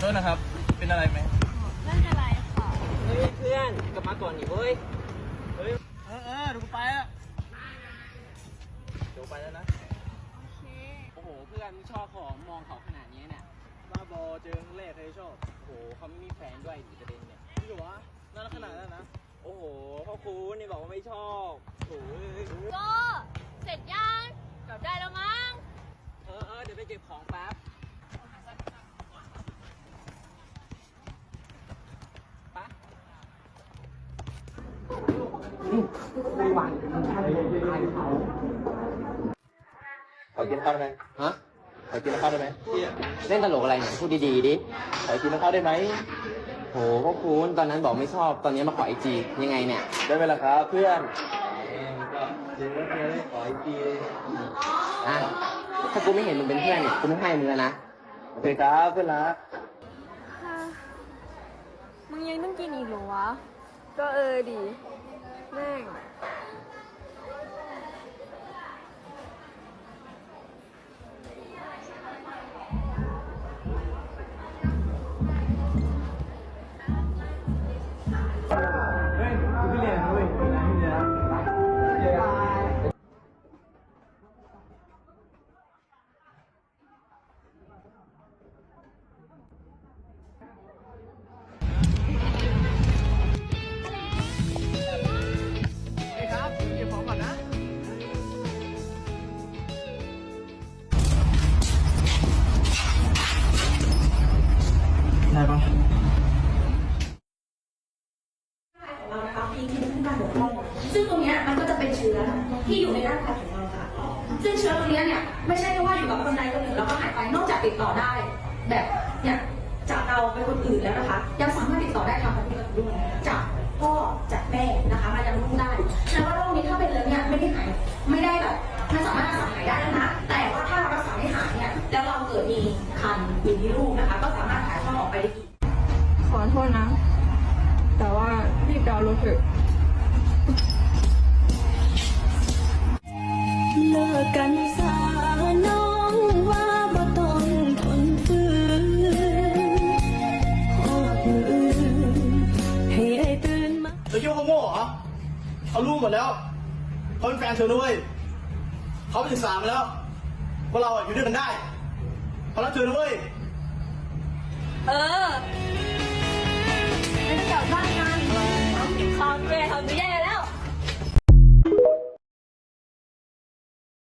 โทษนะครับ เป็นอะไรไหมไม่เป็นไรค่ะเฮ้ยเพื่อนกลับมาก่อนดิเว้ย เฮ้ย เออเออเดูไปแล้วเดี๋ยวไปแล้วนะ โอเค โอ้โห เพื่อนชอบของมองเขาขนาดนี้เนี่ยบ้าบอเจอครั้งแรกใครชอบ โอ้โหเขาไม่มีแฟนด้วยดิประเด็นเนี่ยนี่เหรอวะน่ารักขนาดนั้นนะ โอ้โหพ่อคุณนี่บอกว่าไม่ชอบโอ้ยโก็เสร็จยังกลับได้แล้วมั้ง เออเออเดี๋ยวไปเก็บของแป๊บไปะ ขอกินข้าวได้ไหมฮะขอกินข้าวได้ไหมเล่นตลกอะไรเนี่ยพูดดีๆดิขอกินข้าวได้ไหมโหพ่อคุณตอนนั้นบอกไม่ชอบตอนนี้มาขอไอจียังไงเนี่ย ได้ไหมล่ะครับเพื่อนก็เจอแล้วเจอได้ขออีกทีอะถ้ากูไม่เห็นมึงเป็นเพื่อนเนี่ยกูไม่ให้มึงแล้วนะโอเคครับเพื่อนรักมึงยังต้องกินอีกเหรอวะ ก็เออดี แได้ปะเรานะคะพีที่ขึ้นการบกพร่องซึ่งตรงเนี้ยมันก็จะเป็นเชื้อที่อยู่ในร่างกายของเราค่ะ ซึ่งเชื้อตรงเนี้ยเนี่ยไม่ใช่แค่ว่าอยู่กับคนใดคนหนึ่งแล้วก็หายไปนอกจากติดต่อได้ แบบเนี่ยจากเราไปคนอื่นแล้วนะคะ ยังสามารถติดต่อได้ทางพันธุกรรมด้วยจากพ่อจากแม่นะคะมายังลูกได้แสดงว่าโรคนี้ถ้าเป็นแล้วเนี่ยไม่ได้หายไม่ได้แบบไม่สามารถรักษาหายได้นะแต่ว่าถ้าเรารักษาไม่หายเนี่ยแล้วเราเกิดมีคันมีลูก เถอะเลิกกันสาน้องว่าบ่ต้องทนฝืนหอบมืออื่นให้ไอ้ตื่นมาเธอคิดว่าเขาโง่เหรอเขารู้หมดแล้วเขาเป็นแฟนเธอด้วยเขาไปศึกษามาแล้วว่าเราอะอยู่ด้วยกันได้เขารักเธอด้วยเออ